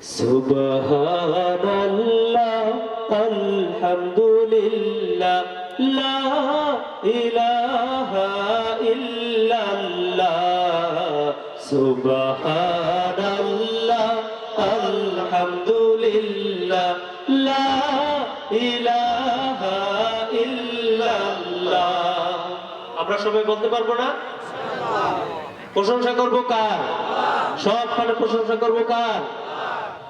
সুবহানাল্লাহ আলহামদুলিল্লাহ লা ইলাহা ইল্লাল্লাহ সুবহানাল্লাহ আলহামদুলিল্লাহ লা ইলাহা ইল্লাল্লাহ। আমরা সবাই বলতে পারব না? প্রশংসা করব কার? সবখানে প্রশংসা করব কার?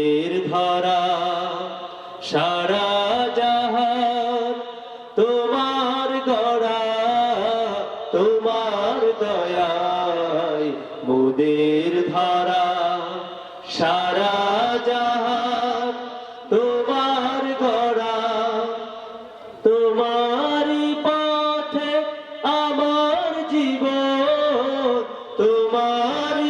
মুদের ধরা, সারা জাহান তোমার গড়া, তোমার দয়ায় মুদের ধরা, সারা জাহান তোমার গড়া, তোমারই পথে আমার জীবন, তোমারই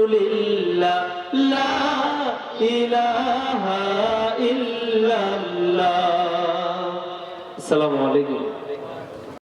আসসালামু আলাইকুম।